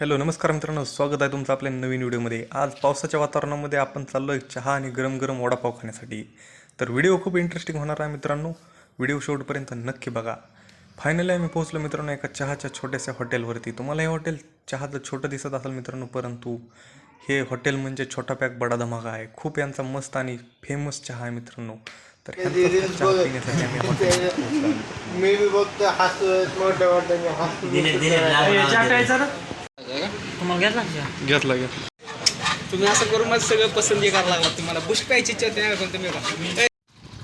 Hello नमस्कार मित्रांनो स्वागत आहे तुमचं आपल्या नवीन व्हिडिओमध्ये. आज पावसाच्या वातावरणामध्ये आपण चाललो आहे चहा आणि गरम गरम वडापाव खाण्यासाठी. तर व्हिडिओ खूप इंटरेस्टिंग होणार आहे मित्रांनो. व्हिडिओ शेवटपर्यंत नक्की बघा. फायनली आम्ही पोहोचलो मित्रांनो एका चहाच्या छोट्याशा हॉटेलवरती. तुम्हाला हे हॉटेल चहाचं छोटं दिसत असेल मित्रांनो परंतु हे हॉटेल म्हणजे छोटा पॅक बडा धमाका आहे. खूप यांचा मस्त आणि फेमस चहा आहे मित्रांनो. तर. मी बघतो घेतला का? घेतला घ्या तुम्ही असं करून माझं सगळं पसंती करायला लागला. तुम्हाला बुश प्यायची इच्छा होती ना पण तुम्ही का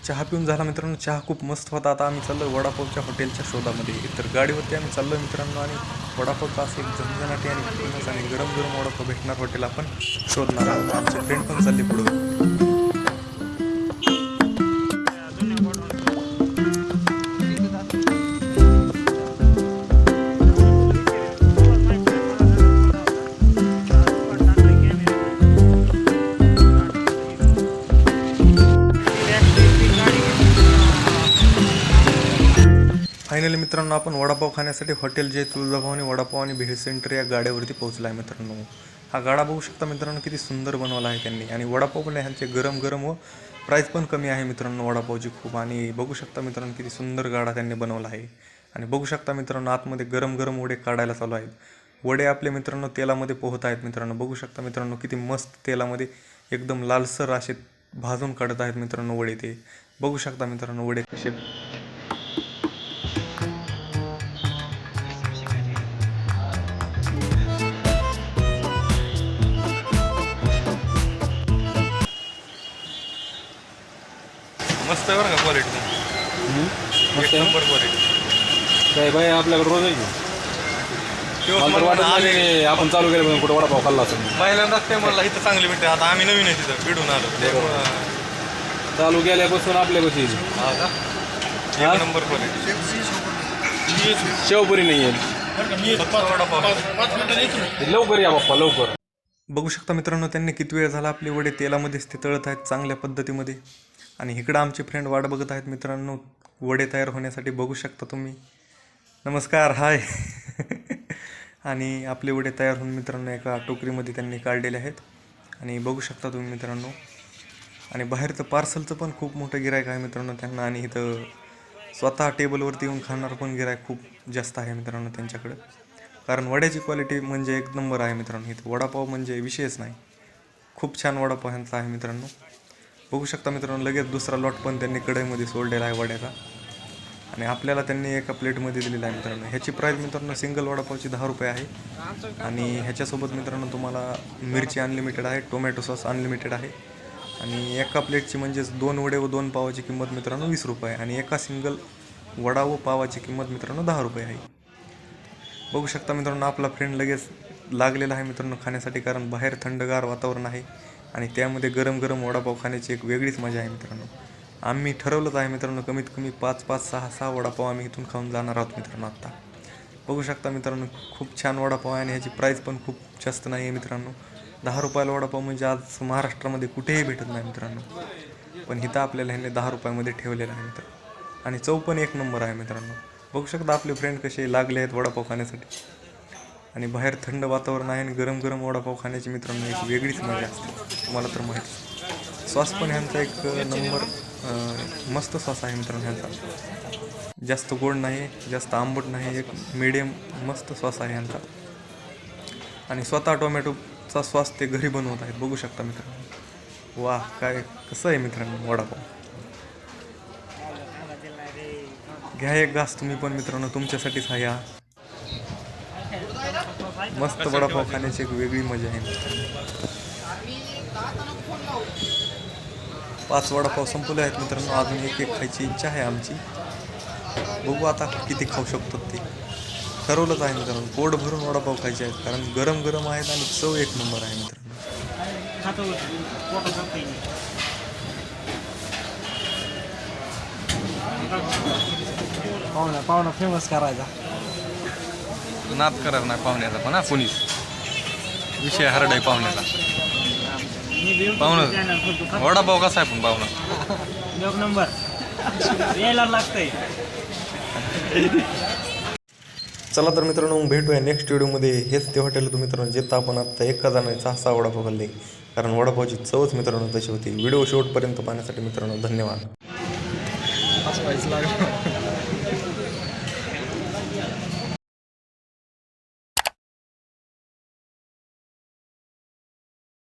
चहा पिऊन झाला मित्रांनो. चहा खूप मस्त होता. आता आम्ही चाललो वडापावच्या हॉटेलच्या शोधामध्ये. तर गाडीवरती आम्ही चाललो मित्रांनो. आणि वडापावचा असं एक झणझणाटी आणि फेमस आणि गरम गरम वडापाव भेटणार हॉटेल आपण शोधणार आहोत. आमचे फ्रेंड पण चालले पुढे. फायनली मित्रांनो आपण वडापाव खाण्यासाठी हॉटेल जे तुळजाभवानी वडापाव आणि भेळ सेंटर या गाड्यावरती पोहोचला आहे मित्रांनो. हा गाडा बघू शकता मित्रांनो किती सुंदर बनवला आहे त्यांनी. आणि वडापाव पण ह्यांचे गरम गरम व प्राईस पण कमी आहे मित्रांनो वडापावची खूप. आणि बघू शकता मित्रांनो किती सुंदर गाडा त्यांनी बनवला आहे. आणि बघू शकता मित्रांनो आतमध्ये गरम गरम वडे काढायला चालू आहेत. वडे आपले मित्रांनो तेलामध्ये पोहत आहेत मित्रांनो. बघू शकता मित्रांनो किती मस्त तेलामध्ये एकदम लालसर असे भाजून काढत आहेत मित्रांनो वडे ते. बघू शकता मित्रांनो वडे कसे मस्त आहे बरं का क्वालिटी एक नंबर क्वालिटी काय बाई आपल्याकडे रोज आहे आपण चालू केलं पण कुठे वडापाव खाल्ला असेल. पहिल्यांदाच ते म्हणला इथं चांगली भेटते. आता आम्ही नवीन आहे तिथं पिढून आलो. त्यामुळं चालू केल्यापासून आपल्या कशी हा का? एक नंबर क्वालिटी शेवपुरी नाही आहे. लवकर या बाप्पा लवकर. बघू शकता मित्रांनो त्यांनी किती वेळ झाला आपले वडे तेलामध्येच ते तळत आहेत चांगल्या पद्धतीमध्ये. आणि इकडं आमचे फ्रेंड वाट बघत आहेत मित्रांनो. वडे तयार होण्यासाठी बघू शकता तुम्ही. नमस्कार हाय आणि आपले वडे तयार होऊन मित्रांनो एका टोकरीमध्ये त्यांनी काढलेले आहेत. आणि बघू शकता तुम्ही मित्रांनो. आणि बाहेरचं पार्सलचं पण खूप मोठं गिरायक आहे मित्रांनो त्यांना. आणि इथं स्वतः टेबलवरती येऊन खाणार पण गिरायक खूप जास्त आहे मित्रांनो त्यांच्याकडं. कारण वड्याची क्वालिटी म्हणजे एक नंबर आहे मित्रांनो. इथं वडापाव म्हणजे विषयच नाही. खूप छान वडापाव ह्यांचा आहे मित्रांनो. बघू शकता मित्रांनो लगेच दुसरा लॉट पण त्यांनी कढईमध्ये सोडलेला आहे वड्याचा. आणि आपल्याला त्यांनी एका प्लेटमध्ये दिलेला आहे मित्रांनो. ह्याची प्राईस मित्रांनो सिंगल वडापावची दहा रुपये आहे. आणि ह्याच्यासोबत मित्रांनो तुम्हाला मिरची अनलिमिटेड आहे टोमॅटो सॉस अनलिमिटेड आहे. आणि एका प्लेटची म्हणजेच दोन वडे व दोन पावाची किंमत मित्रांनो वीस रुपये आहे. आणि एका सिंगल वडा व पावाची किंमत मित्रांनो दहा रुपये आहे. बघू शकता मित्रांनो आपला फ्रेंड लगेच लागलेला आहे मित्रांनो खाण्यासाठी कारण बाहेर थंडगार वातावरण आहे. आणि त्यामध्ये गरम गरम वडापाव खाण्याची एक वेगळीच मजा आहे मित्रांनो. आम्ही ठरवलंच आहे मित्रांनो कमीत कमी पाच पाच सहा सहा वडापाव आम्ही इथून खाऊन जाणार आहोत मित्रांनो आत्ता बघू शकता मित्रांनो खूप छान वडापाव आहे आणि ह्याची प्राईस पण खूप जास्त नाही आहे मित्रांनो. दहा रुपयाला वडापाव म्हणजे आज महाराष्ट्रामध्ये कुठेही भेटत नाही मित्रांनो. पण इथं आपल्याला ह्याने दहा रुपयामध्ये ठेवलेलं आहे मित्र आणि चव पण एक नंबर आहे मित्रांनो. बघू शकता आपले फ्रेंड कसे लागले आहेत वडापाव खाण्यासाठी. आणि बाहेर थंड वातावरण आहे आणि गरम गरम वडापाव खाण्याची मित्रांनो एक वेगळीच मजा असते. तुम्हाला तर माहीत सॉस पण ह्यांचा एक नंबर मस्त सॉस आहे मित्रांनो ह्यांचा. जास्त गोड नाही जास्त आंबट नाही एक मीडियम मस्त सॉस आहे ह्यांचा. आणि स्वतः टोमॅटोचा सॉस ते घरी बनवत आहेत. बघू शकता मित्रांनो. वा काय कसं आहे मित्रांनो वडापाव. घ्या एक घास तुम्ही पण मित्रांनो तुमच्यासाठीच हा या. मस्त वडापाव खाण्याची एक वेगळी मजा आहे. पाच वडापाव संपले आहेत मित्रांनो. अजून एक एक खायची इच्छा आहे आमची. बघू आता किती खाऊ शकतो ते. ठरवलंच आहे मित्रांनो. पोट भरून वडापाव खायचे आहेत. कारण गरम गरम आहेत आणि चव एक नंबर आहे मित्रांनो. पाहुणा पाहुणा फेमस करायचा. नाद करत नाही पाहुण्याचा पण हा कोणीच. विषय हरड आहे पाहुण्याचा. पाहुणं. वडापाव कसा आहे पण पाहुणा? एक नंबर. यायला लागतंय. चला तर मित्रांनो मग भेटूया नेक्स्ट व्हिडिओमध्ये हेच ते हॉटेल होतं मित्रांनो जिथं आपण आत्ता एका जणाचा सहा वडापाव खाल्ले. कारण वडापावची चवच मित्रांनो तशी होती. व्हिडिओ शेवटपर्यंत पाहण्यासाठी मित्रांनो धन्यवाद. असं व्हायचं लागलं.